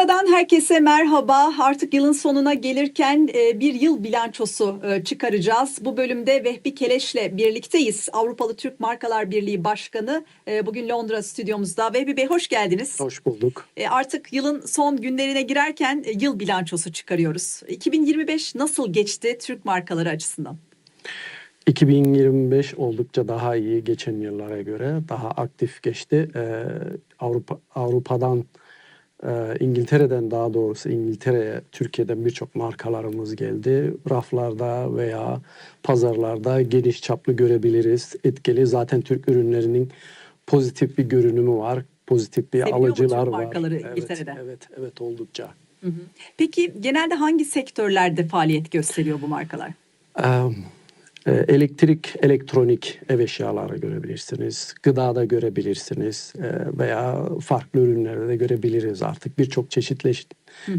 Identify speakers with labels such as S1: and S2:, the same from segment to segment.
S1: Londra'dan herkese merhaba. Artık yılın sonuna gelirken e, bir yıl bilançosu e, çıkaracağız. Bu bölümde Vehbi Keleş'le birlikteyiz. Avrupalı Türk Markalar Birliği Başkanı e, bugün Londra stüdyomuzda. Vehbi Bey hoş geldiniz.
S2: Hoş bulduk.
S1: Artık yılın son günlerine girerken yıl bilançosu çıkarıyoruz. 2025 nasıl geçti Türk markaları açısından?
S2: 2025 oldukça daha iyi geçen yıllara göre daha aktif geçti. Ee, Avrupa Avrupa'dan e, İngiltere'den daha doğrusu İngiltere'ye Türkiye'den birçok markalarımız geldi. Raflarda veya pazarlarda geniş çaplı görebiliriz. Etkili zaten Türk ürünlerinin pozitif bir görünümü var. Pozitif bir
S1: Seviliyor mu
S2: alıcılar var.
S1: markaları
S2: evet? Evet, evet oldukça.
S1: Peki genelde hangi sektörlerde faaliyet gösteriyor bu markalar?
S2: E, Elektrik, elektronik ev eşyaları görebilirsiniz. Gıdada görebilirsiniz e, veya farklı ürünlerde de görebiliriz artık. Birçok çeşitleş,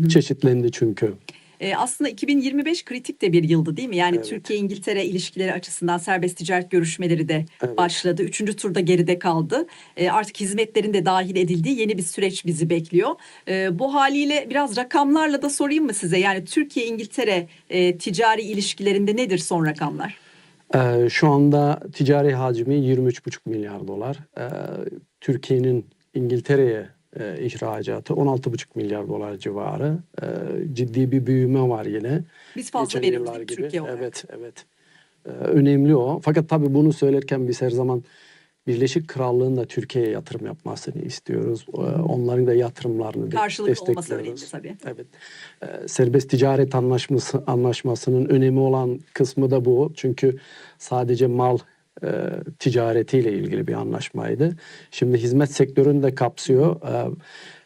S2: çeşitlendi çünkü.
S1: E, aslında 2025 kritik de bir yıldı değil mi? Yani
S2: Evet.
S1: Türkiye-İngiltere ilişkileri açısından serbest ticaret görüşmeleri de
S2: Evet.
S1: başladı. Üçüncü turda geride kaldı. E, artık hizmetlerin de dahil edildiği yeni bir süreç bizi bekliyor. E, bu haliyle biraz rakamlarla da sorayım mı size? Yani Türkiye-İngiltere e, ticari ilişkilerinde nedir son rakamlar?
S2: E, şu anda ticari hacmi 23,5 milyar dolar. E, Türkiye'nin İngiltere'ye e, ihracatı 16,5 milyar dolar civarı. E, ciddi bir büyüme var yine.
S1: Biz fazla
S2: gibi.
S1: Türkiye olarak?
S2: Evet, evet. Ee, önemli o. Fakat tabii bunu söylerken biz her zaman Birleşik Krallığın da Türkiye'ye yatırım yapmasını istiyoruz. Ee, onların da yatırımlarını de-
S1: Karşılıklı olması
S2: destekliyoruz.
S1: önemli tabii.
S2: Evet. Ee, serbest ticaret anlaşması anlaşmasının önemi olan kısmı da bu. Çünkü sadece mal e, ticaretiyle ilgili bir anlaşmaydı. Şimdi hizmet sektörünü de kapsıyor. Ee,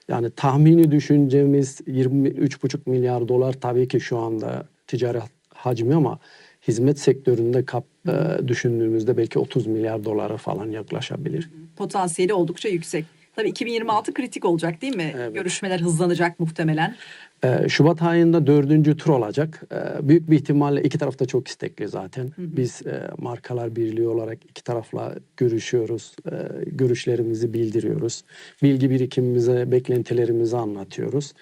S2: yani tahmini düşüncemiz 23,5 milyar dolar tabii ki şu anda ticaret hacmi ama hizmet sektöründe kap, e, düşündüğümüzde belki 30 milyar dolara falan yaklaşabilir.
S1: Potansiyeli oldukça yüksek. Tabii 2026 kritik olacak değil mi?
S2: Evet.
S1: Görüşmeler hızlanacak muhtemelen.
S2: Ee, Şubat ayında dördüncü tur olacak. Ee, büyük bir ihtimalle iki taraf da çok istekli zaten. Biz e, markalar birliği olarak iki tarafla görüşüyoruz. E, görüşlerimizi bildiriyoruz. Bilgi birikimimize, beklentilerimizi anlatıyoruz.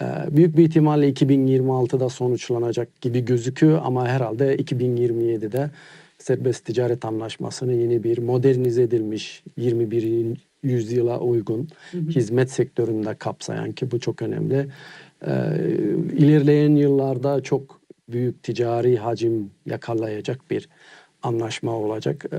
S2: E, büyük bir ihtimalle 2026'da sonuçlanacak gibi gözüküyor ama herhalde 2027'de serbest ticaret anlaşmasını yeni bir modernize edilmiş 21. yüzyıla uygun hizmet sektöründe kapsayan ki bu çok önemli. Ee, ilerleyen yıllarda çok büyük ticari hacim yakalayacak bir anlaşma olacak. Ee,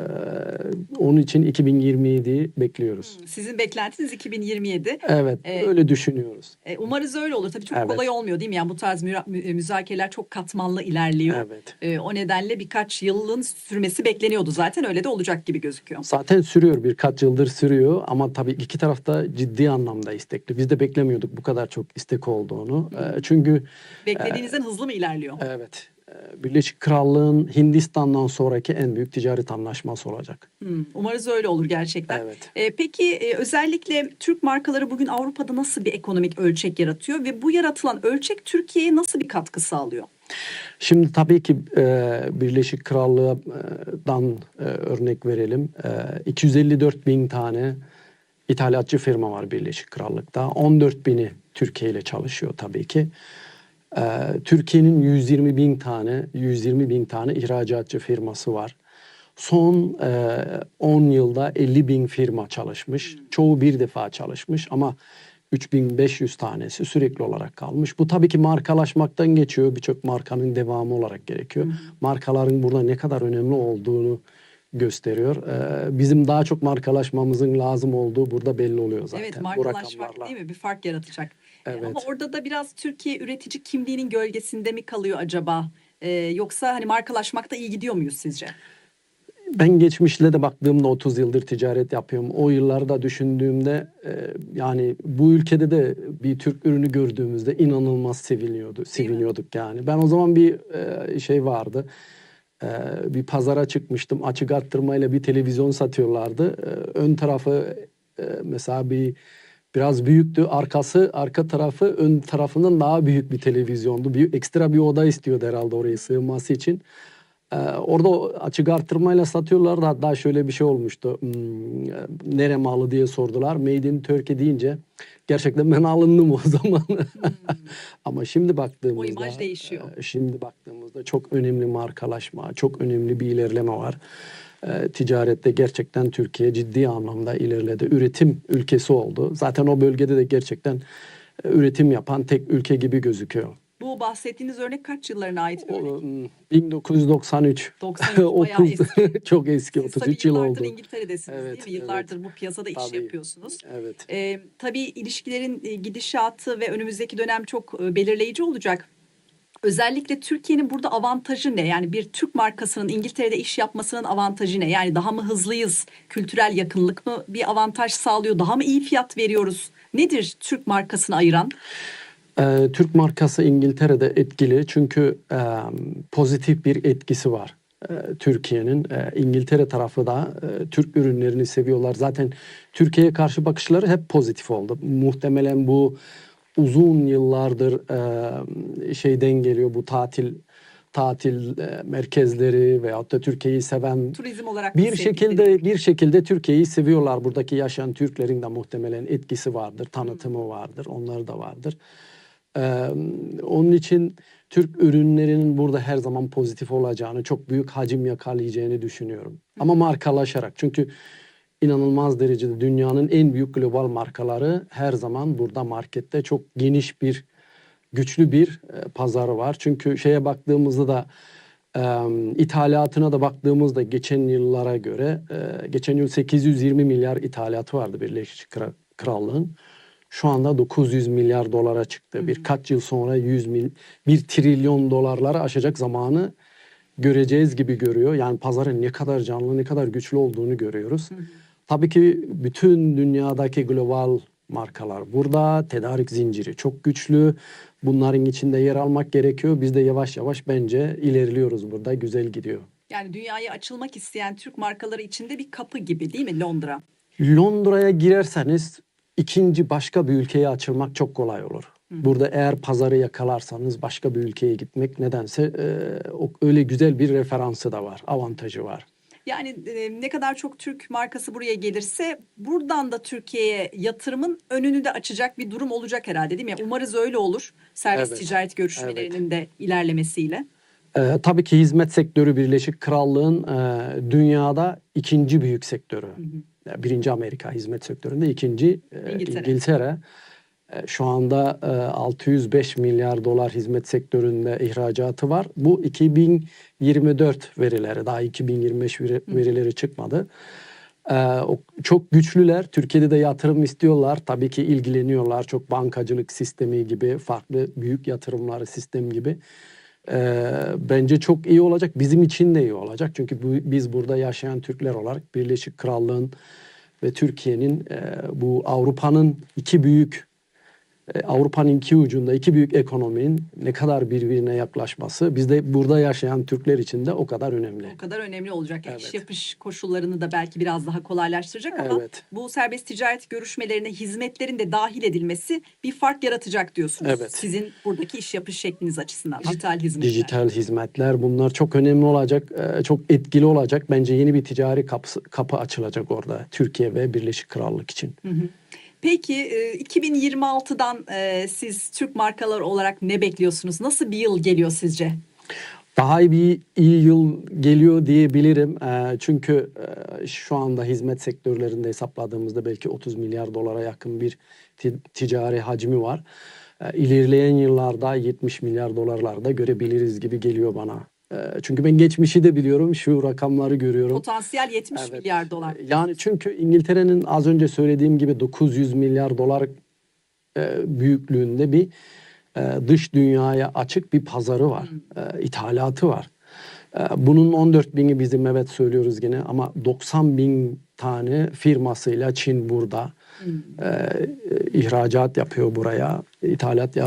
S2: onun için 2027'yi bekliyoruz.
S1: Sizin beklentiniz 2027.
S2: Evet,
S1: Ee,
S2: öyle düşünüyoruz.
S1: E, umarız öyle olur. Tabii çok
S2: Evet.
S1: kolay olmuyor değil mi? Yani bu tarz müra- mü- müzakereler çok katmanlı ilerliyor.
S2: Evet.
S1: E, o nedenle birkaç yılın sürmesi bekleniyordu zaten. Öyle de olacak gibi gözüküyor.
S2: Zaten sürüyor, birkaç yıldır sürüyor ama tabii iki tarafta ciddi anlamda istekli. Biz de beklemiyorduk bu kadar çok istek olduğunu. Ee, çünkü
S1: Beklediğinizden hızlı mı ilerliyor?
S2: evet, e, Birleşik Krallığın Hindistan'dan sonraki en büyük ticaret anlaşması olacak.
S1: Hmm, umarız öyle olur gerçekten.
S2: Evet.
S1: E, peki e, özellikle Türk markaları bugün Avrupa'da nasıl bir ekonomik ölçek yaratıyor ve bu yaratılan ölçek Türkiye'ye nasıl bir katkı sağlıyor?
S2: Şimdi tabii ki e, Birleşik Krallık'tan e, örnek verelim. E, 254 bin tane ithalatçı firma var Birleşik Krallık'ta. 14 bini Türkiye ile çalışıyor tabii ki. E, Türkiye'nin 120 bin tane 120 bin tane ihracatçı firması var. Son e, 10 yılda 50 bin firma çalışmış. Çoğu bir defa çalışmış ama 3500 tanesi sürekli olarak kalmış. Bu tabii ki markalaşmaktan geçiyor. Birçok markanın devamı olarak gerekiyor. Markaların burada ne kadar önemli olduğunu gösteriyor. Ee, bizim daha çok markalaşmamızın lazım olduğu burada belli oluyor zaten.
S1: Evet markalaşmak değil mi? Bir fark yaratacak.
S2: Evet.
S1: Ama orada da biraz Türkiye üretici kimliğinin gölgesinde mi kalıyor acaba? E, yoksa hani markalaşmakta iyi gidiyor muyuz sizce?
S2: Ben geçmişle de baktığımda 30 yıldır ticaret yapıyorum. O yıllarda düşündüğümde e, yani bu ülkede de bir Türk ürünü gördüğümüzde inanılmaz seviniyordu, seviniyorduk yani. Ben o zaman bir e, şey vardı. E, bir pazara çıkmıştım. Açık arttırmayla bir televizyon satıyorlardı. E, ön tarafı e, mesela bir biraz büyüktü. Arkası, arka tarafı ön tarafından daha büyük bir televizyondu. Bir ekstra bir oda istiyordu herhalde oraya sığması için. Ee, orada açık artırmayla satıyorlar da hatta şöyle bir şey olmuştu. Hmm, nere malı diye sordular. Made in Turkey deyince gerçekten ben alındım o zaman. Ama şimdi baktığımızda
S1: O imaj değişiyor.
S2: e, Şimdi baktığımızda çok önemli markalaşma, çok önemli bir ilerleme var. E, ticarette gerçekten Türkiye ciddi anlamda ilerledi. Üretim ülkesi oldu. Zaten o bölgede de gerçekten e, üretim yapan tek ülke gibi gözüküyor.
S1: Bu bahsettiğiniz örnek kaç yıllarına ait bir örnek?
S2: hmm, 1993.
S1: 93 bayağı
S2: 30
S1: eski.
S2: çok eski
S1: Siz
S2: 33
S1: tabii
S2: yıl oldu.
S1: İngiltere'desiniz
S2: Evet,
S1: değil mi? Yıllardır bu piyasada iş
S2: Tabii.
S1: yapıyorsunuz.
S2: Evet.
S1: Ee, tabii ilişkilerin e, gidişatı ve önümüzdeki dönem çok e, belirleyici olacak. Özellikle Türkiye'nin burada avantajı ne? Yani bir Türk markasının İngiltere'de iş yapmasının avantajı ne? Yani daha mı hızlıyız? Kültürel yakınlık mı bir avantaj sağlıyor? Daha mı iyi fiyat veriyoruz? Nedir Türk markasını ayıran?
S2: Ee, Türk markası İngiltere'de etkili çünkü e, pozitif bir etkisi var. e, Türkiye'nin E, İngiltere tarafı da e, Türk ürünlerini seviyorlar. Zaten Türkiye'ye karşı bakışları hep pozitif oldu. Muhtemelen bu uzun yıllardır e, şeyden geliyor bu tatil tatil e, merkezleri veyahut da Türkiye'yi seven
S1: Turizm olarak
S2: bir şekilde bir şekilde Türkiye'yi seviyorlar. Buradaki yaşayan Türklerin de muhtemelen etkisi vardır, tanıtımı vardır, onlar da vardır. Ee, onun için Türk ürünlerinin burada her zaman pozitif olacağını, çok büyük hacim yakalayacağını düşünüyorum. Ama markalaşarak çünkü inanılmaz derecede dünyanın en büyük global markaları her zaman burada markette çok geniş bir güçlü bir e, pazarı var. Çünkü şeye baktığımızda da e, ithalatına da baktığımızda geçen yıllara göre e, geçen yıl 820 milyar ithalatı vardı Birleşik Kra- Krallığın. Şu anda 900 milyar dolara çıktı. Birkaç yıl sonra 100 mil, 1 trilyon dolarları aşacak zamanı göreceğiz gibi görüyor. Yani pazarın ne kadar canlı, ne kadar güçlü olduğunu görüyoruz. Tabii ki bütün dünyadaki global markalar burada. Tedarik zinciri çok güçlü. Bunların içinde yer almak gerekiyor. Biz de yavaş yavaş bence ilerliyoruz burada. Güzel gidiyor.
S1: Yani dünyaya açılmak isteyen Türk markaları içinde bir kapı gibi değil mi Londra?
S2: Londra'ya girerseniz ikinci başka bir ülkeye açılmak çok kolay olur. Burada eğer pazarı yakalarsanız başka bir ülkeye gitmek nedense e, öyle güzel bir referansı da var, avantajı var.
S1: Yani e, ne kadar çok Türk markası buraya gelirse buradan da Türkiye'ye yatırımın önünü de açacak bir durum olacak herhalde değil mi? Umarız öyle olur. Servis
S2: Evet.
S1: ticaret görüşmelerinin de ilerlemesiyle.
S2: Ee, tabii ki hizmet sektörü Birleşik Krallığın e, dünyada ikinci büyük sektörü. Ya Birinci Amerika hizmet sektöründe ikinci e,
S1: İngiltere.
S2: İngiltere. E, şu anda e, 605 milyar dolar hizmet sektöründe ihracatı var. Bu 2024 verileri daha 2025 veri- verileri çıkmadı. E, o- çok güçlüler. Türkiye'de de yatırım istiyorlar. Tabii ki ilgileniyorlar. Çok bankacılık sistemi gibi, farklı büyük yatırımları sistem gibi. Ee, bence çok iyi olacak. Bizim için de iyi olacak. Çünkü biz burada yaşayan Türkler olarak Birleşik Krallığın ve Türkiye'nin e, bu Avrupa'nın iki büyük e, Avrupa'nın iki ucunda iki büyük ekonominin ne kadar birbirine yaklaşması bizde burada yaşayan Türkler için de o kadar önemli.
S1: O kadar önemli olacak.
S2: Evet.
S1: iş yapış koşullarını da belki biraz daha kolaylaştıracak ama
S2: Evet.
S1: bu serbest ticaret görüşmelerine hizmetlerin de dahil edilmesi bir fark yaratacak diyorsunuz.
S2: Evet.
S1: Sizin buradaki iş yapış şekliniz açısından. Dijital hizmetler.
S2: Dijital hizmetler bunlar çok önemli olacak, e, çok etkili olacak. Bence yeni bir ticari kapısı, kapı açılacak orada Türkiye ve Birleşik Krallık için.
S1: Peki e, 2026'dan e, siz Türk markalar olarak ne bekliyorsunuz? Nasıl bir yıl geliyor sizce?
S2: Daha iyi bir iyi yıl geliyor diyebilirim. Eee, çünkü şu anda hizmet sektörlerinde hesapladığımızda belki 30 milyar dolara yakın bir ti- ticari hacmi var. İlerleyen yıllarda 70 milyar dolarlarda görebiliriz gibi geliyor bana. Eee, çünkü ben geçmişi de biliyorum, şu rakamları görüyorum.
S1: Potansiyel 70
S2: Evet.
S1: milyar dolar.
S2: Yani çünkü İngiltere'nin az önce söylediğim gibi 900 milyar dolar e, büyüklüğünde bir e, dış dünyaya açık bir pazarı var. E, ithalatı var. Bunun 14 bini bizim evet söylüyoruz gene ama 90 bin tane firmasıyla Çin burada e, ihracat yapıyor buraya. İthalat e,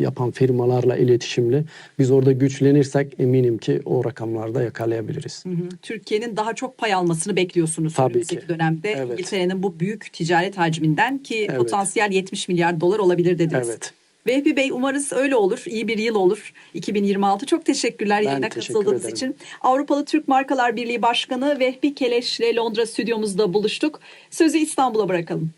S2: yapan firmalarla iletişimli. Biz orada güçlenirsek eminim ki o rakamlarda yakalayabiliriz.
S1: Türkiye'nin daha çok pay almasını bekliyorsunuz
S2: Tabii
S1: önümüzdeki
S2: ki.
S1: dönemde.
S2: Evet.
S1: İngiltere'nin bu büyük ticaret hacminden ki
S2: Evet.
S1: potansiyel 70 milyar dolar olabilir dediniz.
S2: Evet.
S1: Vehbi Bey umarız öyle olur. İyi bir yıl olur. 2026. Çok teşekkürler
S2: Ben
S1: yayına
S2: teşekkür
S1: katıldığınız
S2: ederim.
S1: için. Avrupalı Türk Markalar Birliği Başkanı Vehbi Keleş'le Londra stüdyomuzda buluştuk. Sözü İstanbul'a bırakalım.